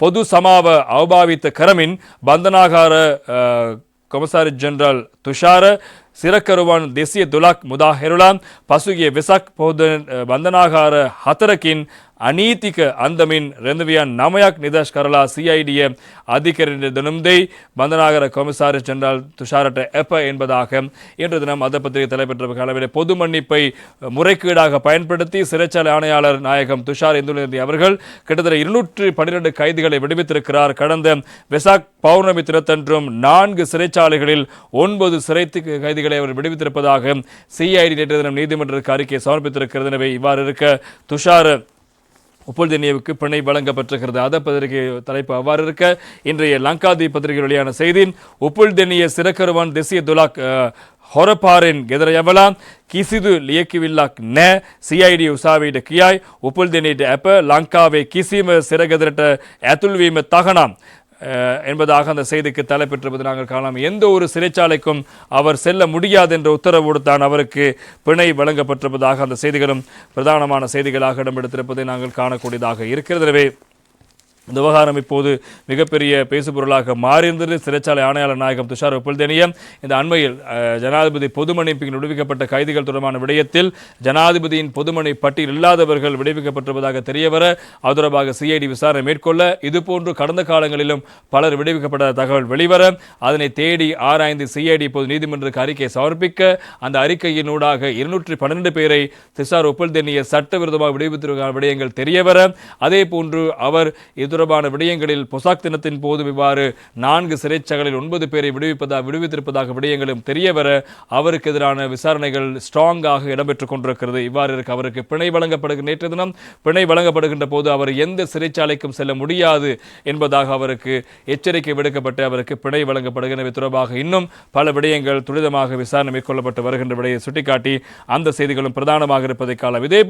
பொது சமாவ ಅವಭಾವಿತ ಕರಮಿನ್ ಬಂಧನಾಗಾರ ಕೊಮಸಾರಿ ಜನರಲ್ ತುಷಾರ සිරකරුවන් දෙසිය දුලක් මුදා හෙරුලාම් පසුගිය වෙසක් පොහොද බන්ධනාගාර හතරකින් අනීතික අන්දමින් රැඳවියන් නමයක් නිදශ් කරලා சிஐடிய அதிகாரியின் தினம்தை பந்தநாகர கொமிசாரி ஜெனரல் துஷாரட்ட எப்ப என்பதாக இன்று தினம் அந்த பத்திரிகை தலைப்பெற்ற காலவில் பொது மன்னிப்பை முறைகேடாக பயன்படுத்தி சிறைச்சாலை ஆணையாளர் நாயகம் துஷார் இந்துலேந்தி அவர்கள் கிட்டத்தட்ட இருநூற்று பன்னிரண்டு கைதிகளை விடுவித்திருக்கிறார் கடந்த வெசாக் பௌர்ணமி தினத்தன்றும் நான்கு சிறைச்சாலைகளில் ஒன்பது சிறை கைதிகளை கைதிகளை அவர் விடுவித்திருப்பதாக சிஐடி நேற்று தினம் நீதிமன்றத்திற்கு அறிக்கை சமர்ப்பித்திருக்கிறது. எனவே இவ்வாறு இருக்க துஷார் உப்புல்தினியவுக்கு பிணை வழங்கப்பட்டிருக்கிறது. அத பத்திரிகை தலைப்பு அவ்வாறு இருக்க இன்றைய லங்காதி பத்திரிகை வெளியான செய்தி உப்புல்தினிய சிறக்கருவான் திசிய துலாக் ಹೊರಪಾರಿನ್ ಗೆದರಯವಲ ಕಿಸಿದು ಲಿಯಕಿವಿಲ್ಲಕ್ ನೆ ಸಿಐಡಿ ಉಸಾವಿಡ ಕಿಯಾಯ್ ಉಪುಲ್ದಿನಿಡ್ ಎಪ ಲಂಕಾವೆ ಕಿಸಿಮ ಸಿರಗದರಟ ಎತುಲ್ವೀಮ ತಗಣ என்பதாக அந்த செய்திக்கு தலைப்பெற்றிருப்பது நாங்கள் காணலாம். எந்த ஒரு சிறைச்சாலைக்கும் அவர் செல்ல முடியாது என்ற உத்தரவோடு தான் அவருக்கு பிணை வழங்கப்பட்டிருப்பதாக அந்த செய்திகளும் பிரதானமான செய்திகளாக இடம்பெடுத்திருப்பதை நாங்கள் காணக்கூடியதாக இருக்கிறது. இந்த விவகாரம் இப்போது மிகப்பெரிய பேசுபொருளாக மாறியிருந்தது. சிறைச்சாலை ஆணையாளர் நாயகம் துஷார் உப்புல்தேனியம் இந்த அண்மையில் ஜனாதிபதி பொது மன்னிப்பில் விடுவிக்கப்பட்ட கைதிகள் தொடர்பான விடயத்தில் ஜனாதிபதியின் பொதுமனை பட்டியல் இல்லாதவர்கள் விடுவிக்கப்பட்டிருப்பதாக தெரியவர அது தொடர்பாக சிஐடி விசாரணை மேற்கொள்ள இதுபோன்று கடந்த காலங்களிலும் பலர் விடுவிக்கப்பட்ட தகவல் வெளிவர அதனை தேடி ஆராய்ந்து சிஐடி இப்போது நீதிமன்றத்துக்கு அறிக்கை சமர்ப்பிக்க அந்த அறிக்கையினூடாக இருநூற்றி பன்னிரண்டு பேரை திசார் ஒப்புல்தென்னிய சட்டவிரோதமாக விடுவித்திருக்கிற விடயங்கள் தெரியவர அதே போன்று அவர் இது தொடர்பான விடயங்களில் பொசாக் தினத்தின் போது இவ்வாறு நான்கு சிறைச்சாலைகளில் ஒன்பது பேரை விடுவிப்பதாக விடுவித்திருப்பதாக விடயங்களும் தெரியவர அவருக்கு எதிரான விசாரணைகள் ஸ்ட்ராங்காக இடம்பெற்றுக் கொண்டிருக்கிறது. இவ்வாறு இருக்க அவருக்கு பிணை வழங்கப்படுகிற நேற்று தினம் பிணை வழங்கப்படுகின்ற போது அவர் எந்த சிறைச்சாலைக்கும் செல்ல முடியாது என்பதாக அவருக்கு எச்சரிக்கை விடுக்கப்பட்டு அவருக்கு பிணை வழங்கப்படுகின்றவை தொடர்பாக இன்னும் பல விடயங்கள் துரிதமாக விசாரணை மேற்கொள்ளப்பட்டு வருகின்ற விடையை சுட்டிக்காட்டி அந்த செய்திகளும் பிரதானமாக இருப்பதை காலம் இதே